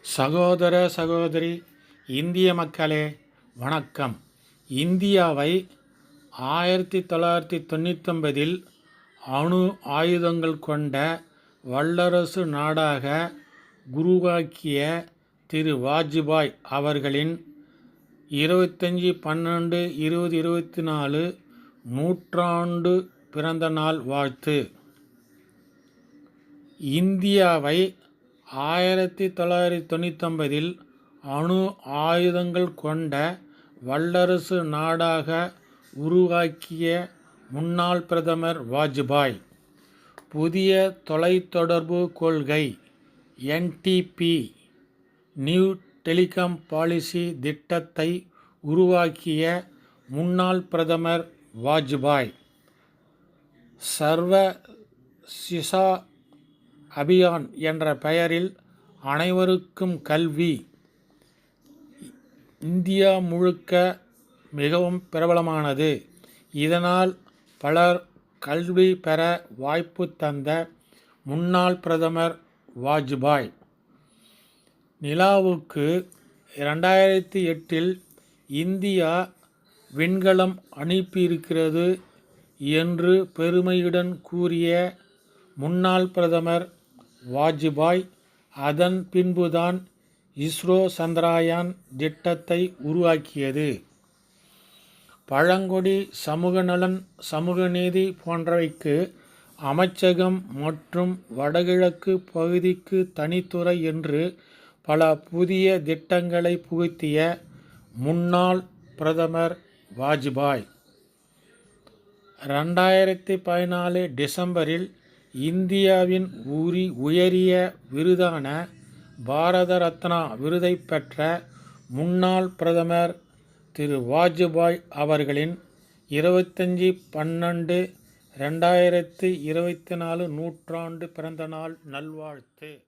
சகோதர சகோதரி இந்திய மக்களே வணக்கம். இந்தியாவை ஆயிரத்தி தொள்ளாயிரத்தி தொண்ணூத்தொன்பதில் அணு ஆயுதங்கள் கொண்ட வல்லரசு நாடாக உருவாக்கிய திரு வாஜ்பாய் அவர்களின் இருபத்தஞ்சி பன்னெண்டு இருபது இருபத்தி நாலு நூற்றாண்டு பிறந்த நாள் வாழ்த்து. இந்தியாவை ஆயிரத்தி தொள்ளாயிரத்தி தொண்ணூத்தொன்பதில் அணு ஆயுதங்கள் கொண்ட வல்லரசு நாடாக உருவாக்கிய முன்னாள் பிரதமர் வாஜ்பாய். புதிய தொலைத்தொடர்பு கொள்கை என்டிபி நியூ டெலிகாம் பாலிசி திட்டத்தை உருவாக்கிய முன்னாள் பிரதமர் வாஜ்பாய். சர்வ சிசா அபியான் என்ற பெயரில் அனைவருக்கும் கல்வி இந்தியா முழுக்க மிகவும் பிரபலமானது. இதனால் பலர் கல்வி பெற வாய்ப்பு தந்த முன்னாள் பிரதமர் வாஜ்பாய். நிலாவுக்கு ரெண்டாயிரத்தி எட்டில் இந்தியா விண்கலம் அனுப்பியிருக்கிறது என்று பெருமையுடன் கூறிய முன்னாள் பிரதமர் வாஜ்பாய் அதன் பின்புதான் இஸ்ரோ சந்திராயான் திட்டத்தை உருவாக்கியது. பழங்குடி சமூக நலன் சமூக நீதி போன்றவைக்கு அமைச்சகம் மற்றும் வடகிழக்கு பகுதிக்கு தனித்துறை என்று பல புதிய திட்டங்களை புகுத்திய முன்னாள் பிரதமர் வாஜ்பாய். ரெண்டாயிரத்தி பதினாலு டிசம்பரில் இந்தியாவின் உரி உயரிய விருதான பாரத ரத்னா விருதை பெற்ற முன்னாள் பிரதமர் திரு வாஜ்பாய் அவர்களின் இருபத்தஞ்சி பன்னெண்டு ரெண்டாயிரத்து இருபத்தி நாலு நூற்றாண்டு பிறந்தநாள் நல்வாழ்த்து.